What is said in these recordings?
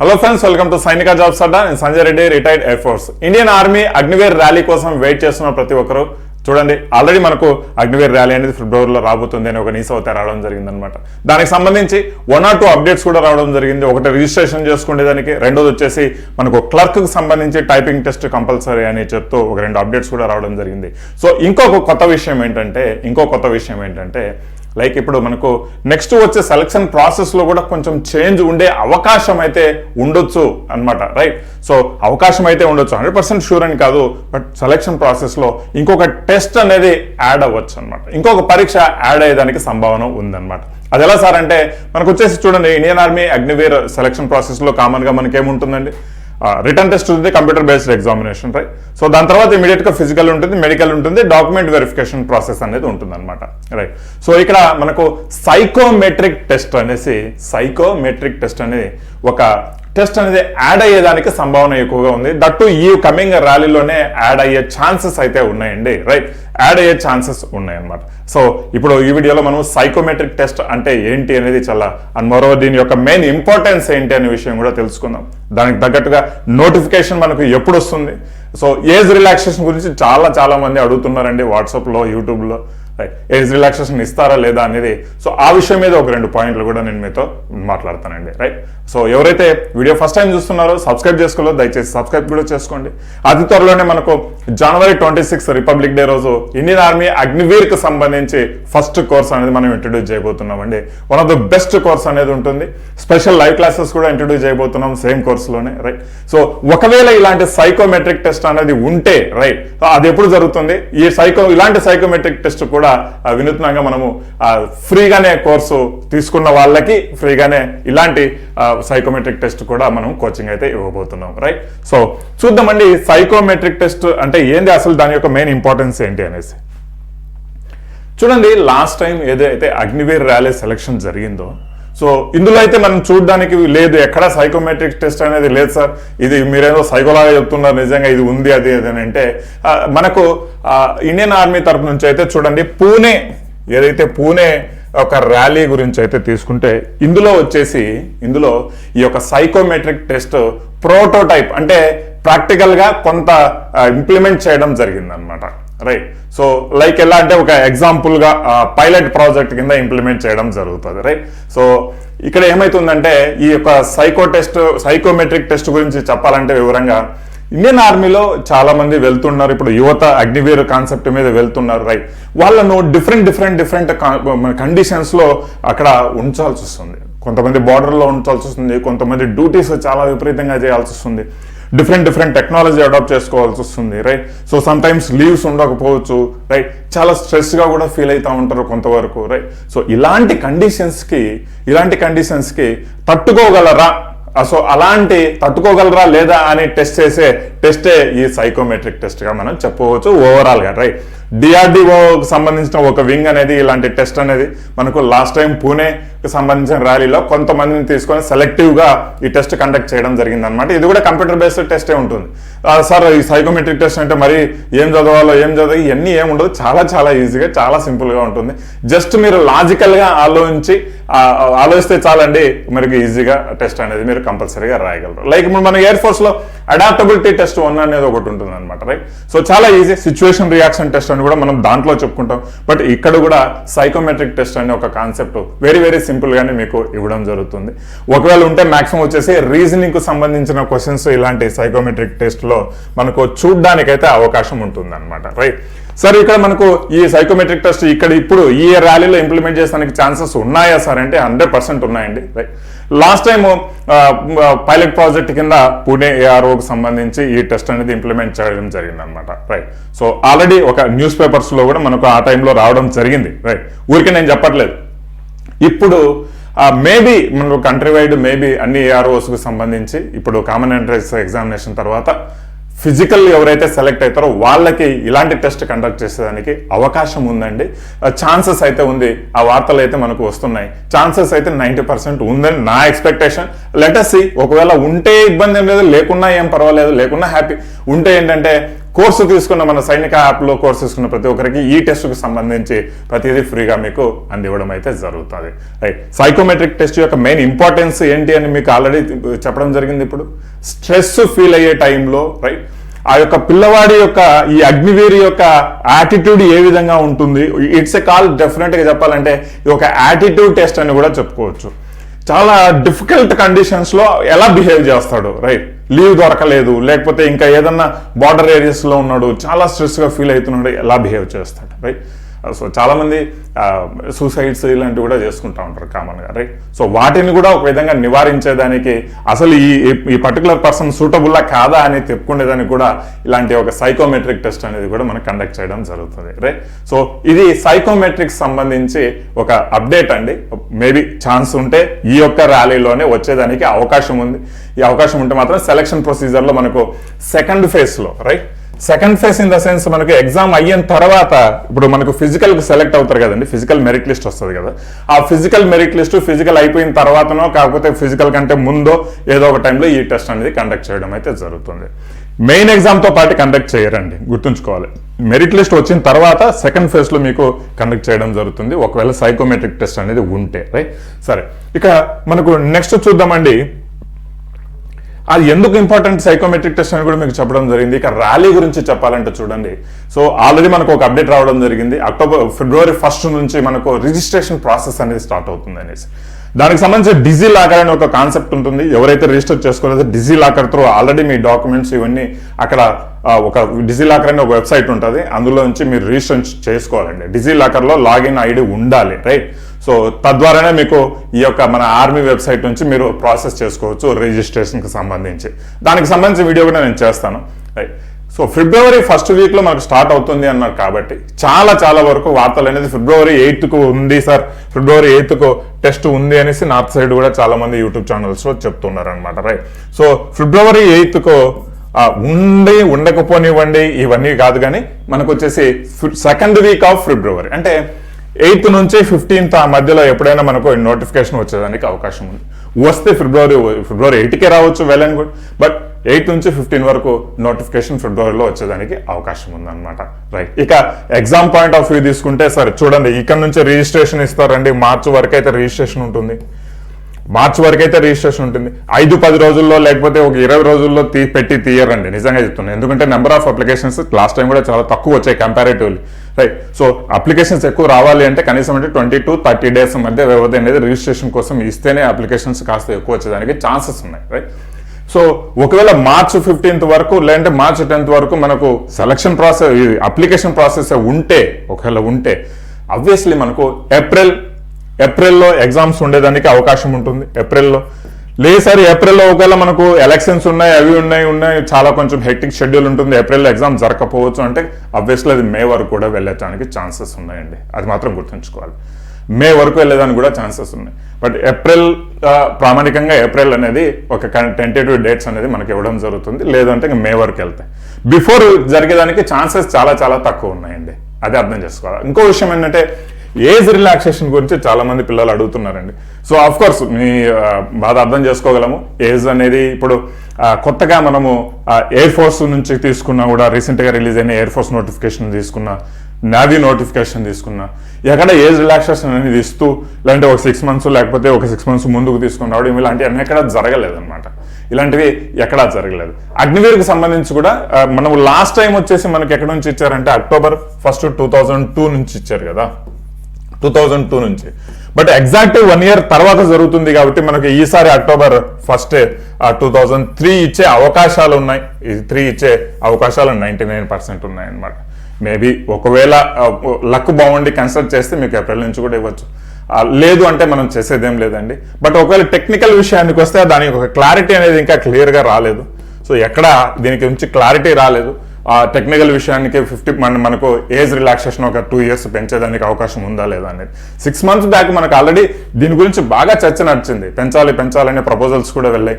Hello friends welcome to సైనిక jobs అడ్డా నేను Sanjay Reddy retired air force Indian army Agniveer rally కోసం wait చేస్తున్న ప్రతి ఒక్కరు చూడండి ఆల్రెడీ మనకు అగ్నివేర్ ర్యాలీ అనేది ఫిబ్రవరిలో రాబోతుంది అని ఒక న్యూస్ అయితే రావడం జరిగింది అనమాట దానికి సంబంధించి వన్ ఆర్ టూ అప్డేట్స్ కూడా రావడం జరిగింది. ఒకటి రిజిస్ట్రేషన్ చేసుకునే దానికి రెండోది వచ్చేసి మనకు క్లర్క్కి సంబంధించి టైపింగ్ టెస్ట్ కంపల్సరీ అని చెప్తూ ఒక రెండు అప్డేట్స్ కూడా రావడం జరిగింది. సో ఇంకొక కొత్త విషయం ఏంటంటే ఇంకో కొత్త విషయం ఏంటంటే లైక్ ఇప్పుడు మనకు నెక్స్ట్ వచ్చే సెలక్షన్ ప్రాసెస్లో కూడా కొంచెం చేంజ్ ఉండే అవకాశం అయితే ఉండొచ్చు అన్నమాట రైట్ సో అవకాశం అయితే ఉండొచ్చు హండ్రెడ్ పర్సెంట్ షూర్ అని కాదు బట్ సెలక్షన్ ప్రాసెస్లో ఇంకొక టెస్ట్ అనేది యాడ్ అవ్వచ్చు అనమాట ఇంకొక పరీక్ష యాడ్ అయ్యేదానికి సంభావన ఉందన్నమాట. అది ఎలా సార్ అంటే మనకు వచ్చేసి చూడండి ఇండియన్ ఆర్మీ అగ్నివీర్ సెలక్షన్ ప్రాసెస్లో కామన్గా మనకేముంటుందండి? రిటర్న్ టెస్ట్ ఉంది computer based examination right so దాని తర్వాత ఇమీడియట్గా ఫిజికల్ ఉంటుంది మెడికల్ ఉంటుంది డాక్యుమెంట్ వెరిఫికేషన్ ప్రాసెస్ అనేది ఉంటుంది అనమాట రైట్ సో ఇక్కడ మనకు సైకోమెట్రిక్ టెస్ట్ అనేసి సైకోమెట్రిక్ టెస్ట్ అనేది ఒక టెస్ట్ అనేది యాడ్ అయ్యేదానికి సంభావన ఎక్కువగా ఉంది. దట్టు ఈ కమింగ్ ర్యాలీలోనే యాడ్ అయ్యే ఛాన్సెస్ అయితే ఉన్నాయండి రైట్ యాడ్ అయ్యే ఛాన్సెస్ ఉన్నాయన్నమాట. సో ఇప్పుడు ఈ వీడియోలో మనం సైకోమెట్రిక్ టెస్ట్ అంటే ఏంటి అనేది చాలా అండ్ మరో దీని యొక్క మెయిన్ ఇంపార్టెన్స్ ఏంటి అనే విషయం కూడా తెలుసుకుందాం. దానికి తగ్గట్టుగా నోటిఫికేషన్ మనకు ఎప్పుడు వస్తుంది? సో ఏజ్ రిలాక్సేషన్ గురించి చాలా చాలా మంది అడుగుతున్నారండి వాట్సాప్లో యూట్యూబ్లో. రైట్ ఏజ్ రిలాక్సేషన్ ఇస్తారా లేదా అనేది సో ఆ విషయం మీద ఒక రెండు పాయింట్లు కూడా నేను మీతో మాట్లాడతానండి. రైట్ సో ఎవరైతే వీడియో ఫస్ట్ టైం చూస్తున్నారో సబ్స్క్రైబ్ చేసుకోలేదు దయచేసి సబ్స్క్రైబ్ కూడా చేసుకోండి. అతి త్వరలోనే మనకు January twenty six republic day రోజు ఇండియన్ ఆర్మీ అగ్నివీర్కి సంబంధించి ఫస్ట్ కోర్స్ అనేది మనం introduce చేయబోతున్నామండి. One of the best course అనేది ఉంటుంది. స్పెషల్ లైవ్ క్లాసెస్ కూడా ఇంట్రడ్యూస్ చేయబోతున్నాం సేమ్ కోర్సులోనే రైట్ సో ఒకవేళ ఇలాంటి సైకోమెట్రిక్ టెస్ట్ అనేది ఉంటే రైట్ అది ఎప్పుడు జరుగుతుంది? ఈ సైకో ఇలాంటి సైకోమెట్రిక్ టెస్ట్ కూడా ఆ, వినూత్నంగా మనము ఫ్రీగానే కోర్సు తీసుకున్న వాళ్ళకి ఫ్రీగానే ఇలాంటి సైకోమెట్రిక్ టెస్ట్ కూడా మనం కోచింగ్ అయితే ఇవ్వబోతున్నాం రైట్ సో చూద్దామండి సైకోమెట్రిక్ టెస్ట్ అంటే ఏంది అసలు దాని యొక్క మెయిన్ ఇంపార్టెన్స్ ఏంటి అనేసి. చూడండి లాస్ట్ టైం ఏదైతే అగ్నివీర్ ర్యాలీ సెలక్షన్ జరిగిందో సో ఇందులో అయితే మనం చూడడానికి లేదు. ఎక్కడ సైకోమెట్రిక్ టెస్ట్ అనేది లేదు సార్. ఇది మీరేదో సైకోలాగా చెప్తున్నారు. నిజంగా ఇది ఉంది అది అని అంటే మనకు ఇండియన్ ఆర్మీ తరపు నుంచి అయితే చూడండి పూణే ఏదైతే పూణే ఒక ర్యాలీ గురించి అయితే తీసుకుంటే ఇందులో వచ్చేసి ఇందులో ఈ యొక్క సైకోమెట్రిక్ టెస్ట్ ప్రోటోటైప్ అంటే ప్రాక్టికల్గా కొంత ఇంప్లిమెంట్ చేయడం జరిగిందనమాట రైట్ సో లైక్ ఎలా అంటే ఒక ఎగ్జాంపుల్గా పైలట్ ప్రాజెక్ట్ కింద ఇంప్లిమెంట్ చేయడం జరుగుతుంది. రైట్ సో ఇక్కడ ఏమైతుందంటే ఈ యొక్క సైకో టెస్ట్ సైకోమెట్రిక్ టెస్ట్ గురించి చెప్పాలంటే వివరంగా ఇండియన్ ఆర్మీలో చాలా మంది వెళ్తున్నారు. ఇప్పుడు యువత అగ్నివీర్ కాన్సెప్ట్ మీద వెళ్తున్నారు. రైట్ వాళ్ళను డిఫరెంట్ డిఫరెంట్ డిఫరెంట్ కండిషన్స్లో అక్కడ ఉంచాల్సి వస్తుంది. కొంతమంది బార్డర్లో ఉంచాల్సి వస్తుంది. కొంతమంది డ్యూటీస్ చాలా విపరీతంగా చేయాల్సి వస్తుంది. డిఫరెంట్ డిఫరెంట్ టెక్నాలజీ అడాప్ట్ చేసుకోవాల్సి వస్తుంది right so sometimes leaves ఉండకపోవచ్చు రైట్ చాలా స్ట్రెస్గా కూడా ఫీల్ అవుతూ ఉంటారు కొంతవరకు రైట్ సో ఇలాంటి కండిషన్స్కి ఇలాంటి కండిషన్స్కి తట్టుకోగలరా? Uh, సో అలాంటి తట్టుకోగలరా లేదా అని టెస్ట్ చేసే టెస్టే ఈ సైకోమెట్రిక్ టెస్ట్గా మనం చెప్పవచ్చు ఓవరాల్గా రైట్ డిఆర్డిఓకి సంబంధించిన ఒక వింగ్ అనేది ఇలాంటి టెస్ట్ అనేది మనకు లాస్ట్ టైం పూణేకి సంబంధించిన ర్యాలీలో కొంతమందిని తీసుకొని సెలెక్టివ్గా ఈ టెస్ట్ కండక్ట్ చేయడం జరిగింది అనమాట ఇది కూడా కంప్యూటర్ బేస్డ్ టెస్టే ఉంటుంది. సార్ ఈ సైకోమెట్రిక్ టెస్ట్ అంటే మరి ఏం చదవాలో ఏం చదవాలి ఇవన్నీ ఏమి ఉండదు. చాలా చాలా ఈజీగా చాలా సింపుల్గా ఉంటుంది. జస్ట్ మీరు లాజికల్గా ఆలోచించి ఆలోచిస్తే చాలండి మనకి ఈజీగా టెస్ట్ అనేది మీరు కంపల్సరీగా రాయగలరు. లైక్ ఇప్పుడు మన ఎయిర్ ఫోర్స్లో అడాప్టబిలిటీ టెస్ట్ వన్ అనేది ఒకటి ఉంటుంది అనమాట రైట్ సో చాలా ఈజీ సిచ్యువేషన్ రియాక్షన్ టెస్ట్ అని కూడా మనం దాంట్లో చెప్పుకుంటాం. బట్ ఇక్కడ కూడా సైకోమెట్రిక్ టెస్ట్ అనే ఒక కాన్సెప్ట్ వెరీ వెరీ సింపుల్ గానే మీకు ఇవ్వడం జరుగుతుంది. ఒకవేళ ఉంటే మాక్సిమం వచ్చేసి రీజనింగ్కు సంబంధించిన క్వశ్చన్స్ ఇలాంటి సైకోమెట్రిక్ టెస్ట్లో మనకు చూడడానికైతే అవకాశం ఉంటుంది అనమాట రైట్ సార్ ఇక్కడ మనకు ఈ సైకోమెట్రిక్ టెస్ట్ ఇక్కడ ఇప్పుడు ఈ ర్యాలీలో ఇంప్లిమెంట్ చేసడానికి ఛాన్సెస్ ఉన్నాయా సార్? అంటే హండ్రెడ్ పర్సెంట్ ఉన్నాయండి right last time pilot project కింద పూణే ఏఆర్ఓకి సంబంధించి ఈ టెస్ట్ అనేది ఇంప్లిమెంట్ చేయడం జరిగింది అనమాట రైట్ సో ఆల్రెడీ ఒక న్యూస్ పేపర్స్లో కూడా మనకు ఆ టైంలో రావడం జరిగింది రైట్ ఊరికే నేను చెప్పట్లేదు. ఇప్పుడు మేబీ మనకు కంట్రీ వైడ్ మేబీ అన్ని ఏఆర్ఓస్కి సంబంధించి ఇప్పుడు కామన్ ఎంట్రన్స్ ఎగ్జామినేషన్ తర్వాత ఫిజికల్ ఎవరైతే సెలెక్ట్ అవుతారో వాళ్ళకి ఇలాంటి టెస్ట్ కండక్ట్ చేసేదానికి అవకాశం ఉందండి. ఛాన్సెస్ అయితే ఉంది. ఆ వార్తలు అయితే మనకు వస్తున్నాయి. ఛాన్సెస్ అయితే నైంటీ పర్సెంట్ ఉందని నా ఎక్స్పెక్టేషన్. లెటస్ ఒకవేళ ఉంటే ఇబ్బంది ఏం లేదు లేకున్నా ఏం పర్వాలేదు లేకున్నా హ్యాపీ. ఉంటే ఏంటంటే కోర్సు తీసుకున్న మన సైనిక యాప్లో కోర్సు తీసుకున్న ప్రతి ఒక్కరికి ఈ టెస్ట్కి సంబంధించి ప్రతిదీ ఫ్రీగా మీకు అందివ్వడం అయితే జరుగుతుంది. రైట్ సైకోమెట్రిక్ టెస్ట్ యొక్క మెయిన్ ఇంపార్టెన్స్ ఏంటి అని మీకు ఆల్రెడీ చెప్పడం జరిగింది ఇప్పుడు. స్ట్రెస్ ఫీల్ అయ్యే టైంలో రైట్ ఆ యొక్క పిల్లవాడి యొక్క ఈ అగ్నివీరి యొక్క యాటిట్యూడ్ ఏ విధంగా ఉంటుంది? ఇట్స్ ఎ కాల్ డెఫినెట్గా చెప్పాలంటే ఇది ఒక యాటిట్యూడ్ టెస్ట్ అని కూడా చెప్పుకోవచ్చు. చాలా డిఫికల్ట్ కండిషన్స్లో ఎలా బిహేవ్ చేస్తాడు రైట్ లీవ్ దొరకలేదు లేకపోతే ఇంకా ఏదన్నా బార్డర్ ఏరియాస్లో ఉన్నాడు చాలా స్ట్రెస్గా ఫీల్ అవుతున్నాడు ఎలా బిహేవ్ చేస్తాడు రైట్ సో చాలామంది సూసైడ్స్ ఇలాంటివి కూడా చేసుకుంటూ ఉంటారు కామన్గా రైట్ సో వాటిని కూడా ఒక విధంగా నివారించేదానికి అసలు ఈ ఈ పర్టికులర్ పర్సన్ సూటబుల్లా కాదా అని తెప్పుకునేదానికి కూడా ఇలాంటి ఒక సైకోమెట్రిక్ టెస్ట్ అనేది కూడా మనం కండక్ట్ చేయడం జరుగుతుంది రైట్ సో ఇది సైకోమెట్రిక్ సంబంధించి ఒక అప్డేట్ అండి. మేబీ ఛాన్స్ ఉంటే ఈ యొక్క ర్యాలీలోనే వచ్చేదానికి అవకాశం ఉంది. ఈ అవకాశం ఉంటే మాత్రం సెలక్షన్ ప్రొసీజర్లో మనకు సెకండ్ ఫేజ్లో right second phase in the sense మనకు ఎగ్జామ్ అయిన తర్వాత ఇప్పుడు మనకు ఫిజికల్ సెలెక్ట్ అవుతారు కదండి ఫిజికల్ మెరిట్ లిస్ట్ వస్తుంది కదా. ఆ ఫిజికల్ మెరిట్ లిస్ట్ ఫిజికల్ అయిపోయిన తర్వాతనో కాకపోతే ఫిజికల్ కంటే ముందో ఏదో ఒక టైంలో ఈ టెస్ట్ అనేది కండక్ట్ చేయడం అయితే జరుగుతుంది. మెయిన్ ఎగ్జామ్తో పాటు కండక్ట్ చేయరండి గుర్తుంచుకోవాలి. మెరిట్ లిస్ట్ వచ్చిన తర్వాత సెకండ్ ఫేజ్లో మీకు కండక్ట్ చేయడం జరుగుతుంది. ఒకవేళ సైకోమెట్రిక్ టెస్ట్ అనేది ఉంటే రైట్ సరే ఇక మనకు నెక్స్ట్ చూద్దామండి. అది ఎందుకు ఇంపార్టెంట్ సైకోమెట్రిక్ టెస్ట్ అని కూడా మీకు చెప్పడం జరిగింది. ఇక ర్యాలీ గురించి చెప్పాలంటే చూడండి. సో ఆల్రెడీ మనకు ఒక అప్డేట్ రావడం జరిగింది. అక్టోబర్ ఫిబ్రవరి ఫస్ట్ నుంచి మనకు రిజిస్ట్రేషన్ ప్రాసెస్ అనేది స్టార్ట్ అవుతుంది అనేసి. దానికి సంబంధించి డిజీ లాకర్ అనే ఒక కాన్సెప్ట్ ఉంటుంది. ఎవరైతే రిజిస్టర్ చేసుకోలేదో డిజీ లాకర్ త్రూ ఆల్రెడీ మీ డాక్యుమెంట్స్ ఇవన్నీ అక్కడ ఒక డిజీ లాకర్ అనే ఒక వెబ్సైట్ ఉంటుంది. అందులో నుంచి మీరు రిజిస్టర్ చేసుకోవాలండి. డిజీ లాకర్లో లాగిన్ ఐడి ఉండాలి రైట్ సో తద్వారానే మీకు ఈ యొక్క మన ఆర్మీ వెబ్సైట్ నుంచి మీరు ప్రాసెస్ చేసుకోవచ్చు రిజిస్ట్రేషన్కి సంబంధించి. దానికి సంబంధించిన వీడియో కూడా నేను చేస్తాను. రైట్ సో ఫిబ్రవరి ఫస్ట్ వీక్లో మనకు స్టార్ట్ అవుతుంది అన్నారు కాబట్టి చాలా చాలా వరకు వార్తలు అనేది ఫిబ్రవరి ఎయిత్కు ఉంది సార్. ఫిబ్రవరి ఎయిత్కు టెస్ట్ ఉంది అనేసి నార్త్ సైడ్ కూడా చాలా మంది యూట్యూబ్ ఛానల్స్లో చెప్తున్నారు అనమాట రైట్ సో ఫిబ్రవరి ఎయిత్కు ఉండి ఉండకపోనివ్వండి ఇవన్నీ కాదు కానీ మనకు వచ్చేసి సెకండ్ వీక్ ఆఫ్ ఫిబ్రవరి. అంటే ఎయిత్ నుంచి ఫిఫ్టీన్త్ ఆ మధ్యలో ఎప్పుడైనా మనకు నోటిఫికేషన్ వచ్చేదానికి అవకాశం ఉంది. వస్తే ఫిబ్రవరి ఫిబ్రవరి ఎయిట్కే రావచ్చు well and good but eighth నుంచి ఫిఫ్టీన్ వరకు నోటిఫికేషన్ ఫిబ్రవరిలో వచ్చేదానికి అవకాశం ఉందన్నమాట. రైట్ ఇక ఎగ్జామ్ పాయింట్ ఆఫ్ వ్యూ తీసుకుంటే సరే చూడండి ఇక్కడ నుంచి రిజిస్ట్రేషన్ ఇస్తారండి మార్చి వరకు అయితే రిజిస్ట్రేషన్ ఉంటుంది. మార్చి వరకు అయితే రిజిస్ట్రేషన్ ఉంటుంది. ఐదు పది రోజుల్లో లేకపోతే ఒక ఇరవై రోజుల్లో తీ పెట్టి తీయరండి. నిజంగా చెప్తున్నాను ఎందుకంటే number of applications last time కూడా చాలా తక్కువ వచ్చాయి కంపారేటివ్లీ రైట్ సో అప్లికేషన్స్ ఎక్కువ రావాలి అంటే కనీసం అంటే ట్వంటీ టు థర్టీ డేస్ మధ్య వ్యవధి అనేది రిజిస్ట్రేషన్ కోసం ఇస్తేనే అప్లికేషన్స్ కాస్త ఎక్కువ వచ్చేదానికి ఛాన్సెస్ ఉన్నాయి. రైట్ సో ఒకవేళ మార్చ్ ఫిఫ్టీన్త్ వరకు లేదంటే మార్చ్ టెన్త్ వరకు మనకు సెలక్షన్ ప్రాసెస్ అప్లికేషన్ ప్రాసెస్ ఉంటే ఒకవేళ ఉంటే అబ్వియస్లీ మనకు ఏప్రిల్ ఏప్రిల్లో ఎగ్జామ్స్ ఉండేదానికి అవకాశం ఉంటుంది. ఏప్రిల్లో. లేదు సార్ ఏప్రిల్లో ఒకవేళ మనకు ఎలక్షన్స్ ఉన్నాయి అవి ఉన్నాయి ఉన్నాయి చాలా కొంచెం హెక్టిక్ షెడ్యూల్ ఉంటుంది. ఏప్రిల్లో ఎగ్జామ్ జరగకపోవచ్చు అంటే అబ్వియస్లీ అది మే వరకు కూడా వెళ్ళటానికి ఛాన్సెస్ ఉన్నాయండి. అది మాత్రం గుర్తుంచుకోవాలి. మే వరకు వెళ్ళేదానికి కూడా ఛాన్సెస్ ఉన్నాయి. బట్ ఏప్రిల్ ప్రామాణికంగా ఏప్రిల్ అనేది ఒక టెంటేటివ్ డేట్స్ అనేది మనకి ఇవ్వడం జరుగుతుంది. లేదంటే ఇంకా మే వరకు వెళ్తాయి. బిఫోర్ జరిగేదానికి ఛాన్సెస్ చాలా చాలా తక్కువ ఉన్నాయండి. అదే అర్థం చేసుకోవాలి. ఇంకో విషయం ఏంటంటే ఏజ్ రిలాక్సేషన్ గురించి చాలా మంది పిల్లలు అడుగుతున్నారండి. సో ఆఫ్ కోర్స్ మీ బాధ అర్థం చేసుకోగలము. ఏజ్ అనేది ఇప్పుడు కొత్తగా మనము ఎయిర్ ఫోర్స్ నుంచి తీసుకున్నా కూడా రీసెంట్గా రిలీజ్ అయిన ఎయిర్ ఫోర్స్ నోటిఫికేషన్ తీసుకున్నా నావీ నోటిఫికేషన్ తీసుకున్నా ఎక్కడ ఏజ్ రిలాక్సేషన్ అనేది ఇస్తూ లేదంటే ఒక సిక్స్ మంత్స్ లేకపోతే ఒక సిక్స్ మంత్స్ ముందుకు తీసుకుని రావడం ఇలాంటివన్నీ ఎక్కడ జరగలేదన్నమాట. ఇలాంటివి ఎక్కడా జరగలేదు. అగ్నివీర్కి సంబంధించి కూడా మనం లాస్ట్ టైం వచ్చేసి మనకి ఎక్కడ నుంచి ఇచ్చారంటే October first two thousand two నుంచి ఇచ్చారు కదా. టూ థౌజండ్ టూ నుంచి. బట్ ఎగ్జాక్ట్ వన్ ఇయర్ తర్వాత జరుగుతుంది కాబట్టి మనకి ఈసారి October first two thousand three ఇచ్చే అవకాశాలు ఉన్నాయి. ఈ త్రీ ఇచ్చే అవకాశాలు నైంటీ నైన్ పర్సెంట్ ఉన్నాయన్నమాట. మేబీ ఒకవేళ లక్ బాగుండి కన్సల్ట్ చేస్తే మీకు ఏప్రిల్ నుంచి కూడా ఇవ్వచ్చు. లేదు అంటే మనం చేసేదేం లేదండి. బట్ ఒకవేళ టెక్నికల్ విషయానికి వస్తే దానికి ఒక క్లారిటీ అనేది ఇంకా క్లియర్గా రాలేదు. సో ఎక్కడ దీనికి నుంచి క్లారిటీ రాలేదు. ఆ టెక్నికల్ విషయానికి ఫిఫ్టీ మన మనకు ఏజ్ రిలాక్సేషన్ ఒక టూ ఇయర్స్ పెంచేదానికి అవకాశం ఉందా లేదా అనేది. సిక్స్ మంత్స్ బ్యాక్ మనకు ఆల్రెడీ దీని గురించి బాగా చర్చ నడిచింది. పెంచాలి పెంచాలనే ప్రపోజల్స్ కూడా వెళ్ళాయి.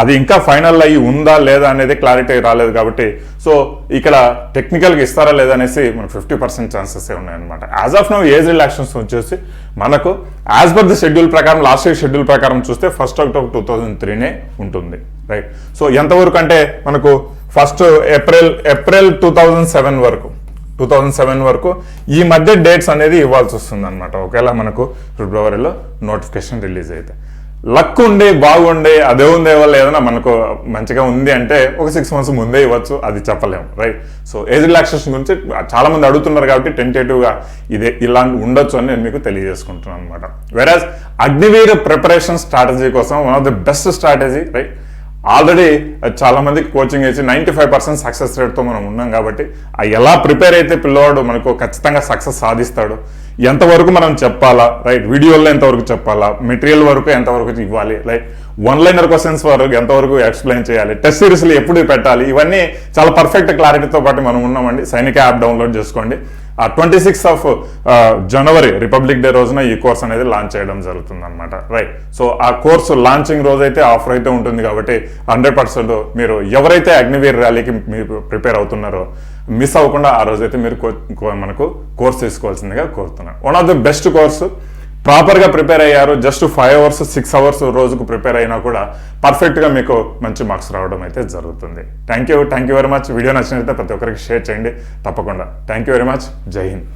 అది ఇంకా ఫైనల్ అయ్యి ఉందా లేదా అనేది క్లారిటీ రాలేదు కాబట్టి సో ఇక్కడ టెక్నికల్గా ఇస్తారా లేదా అనేసి మనకు ఫిఫ్టీ పర్సెంట్ ఛాన్సెస్ ఉన్నాయన్నమాట. As of no age relaxations వచ్చేసి మనకు యాజ్ పర్ ది షెడ్యూల్ ప్రకారం లాస్ట్ ఇయర్ షెడ్యూల్ ప్రకారం చూస్తే ఫస్ట్ అక్టోబర్ టూ థౌజండ్ త్రీనే ఉంటుంది. రైట్ సో ఎంతవరకు అంటే మనకు first April April two thousand seven వరకు. టూ థౌజండ్ సెవెన్ వరకు ఈ మధ్య డేట్స్ అనేది ఇవ్వాల్సి వస్తుంది అనమాట ఒకవేళ మనకు ఫిబ్రవరిలో నోటిఫికేషన్ రిలీజ్ అయితే. లక్ ఉండి బాగుండే అదే ఉందే వల్ల ఏదైనా మనకు మంచిగా ఉంది అంటే ఒక సిక్స్ మంత్స్ ముందే ఇవ్వచ్చు అది చెప్పలేము రైట్ సో ఏజ్ రిలాక్సేషన్ గురించి చాలామంది అడుగుతున్నారు కాబట్టి టెంటేటివ్గా ఇదే ఇలా ఉండొచ్చు అని నేను మీకు తెలియజేసుకుంటున్నాను అనమాట వెరాజ్ అగ్నివీర్ ప్రిపరేషన్ స్ట్రాటజీ కోసం one of the best strategy right already చాలామందికి కోచింగ్ వేసి నైంటీ ఫైవ్ పర్సెంట్ సక్సెస్ రేట్తో మనం ఉన్నాం కాబట్టి ఆ ఎలా ప్రిపేర్ అయితే పిల్లవాడు మనకు ఖచ్చితంగా సక్సెస్ సాధిస్తాడు ఎంతవరకు మనం చెప్పాలా రైట్ వీడియోల్లో ఎంతవరకు చెప్పాలా మెటీరియల్ వరకు ఎంతవరకు ఇవ్వాలి లైక్ వన్ లైనర్ క్వశ్చన్స్ వరకు ఎంతవరకు ఎక్స్ప్లెయిన్ చేయాలి టెస్ట్ సిరీస్లు ఎప్పుడు పెట్టాలి ఇవన్నీ చాలా పర్ఫెక్ట్ క్లారిటీతో పాటు మనం ఉన్నామండి. సైనిక యాప్ డౌన్లోడ్ చేసుకోండి. ఆ twenty six of January republic day రోజున ఈ కోర్స్ అనేది లాంచ్ చేయడం జరుగుతుంది అనమాట రైట్ సో ఆ కోర్సు లాంచింగ్ రోజు అయితే ఆఫర్ అయితే ఉంటుంది కాబట్టి హండ్రెడ్ పర్సెంట్ మీరు ఎవరైతే అగ్నివీర్ ర్యాలీకి మీరు ప్రిపేర్ అవుతున్నారో మిస్ అవ్వకుండా ఆ రోజైతే మీరు మనకు కోర్స్ తీసుకోవాల్సిందిగా కోరుతున్నాను. One of the best course ప్రాపర్గా ప్రిపేర్ అయ్యారు. Just five hours six hours రోజుకు ప్రిపేర్ అయినా కూడా పర్ఫెక్ట్గా మీకు మంచి మార్క్స్ రావడం అయితే జరుగుతుంది. Thank you thank you very much video నచ్చినట్లయితే ప్రతి ఒక్కరికి షేర్ చేయండి. తప్పకుండా. థ్యాంక్ యూ వెరీ మచ్ జై హింద్.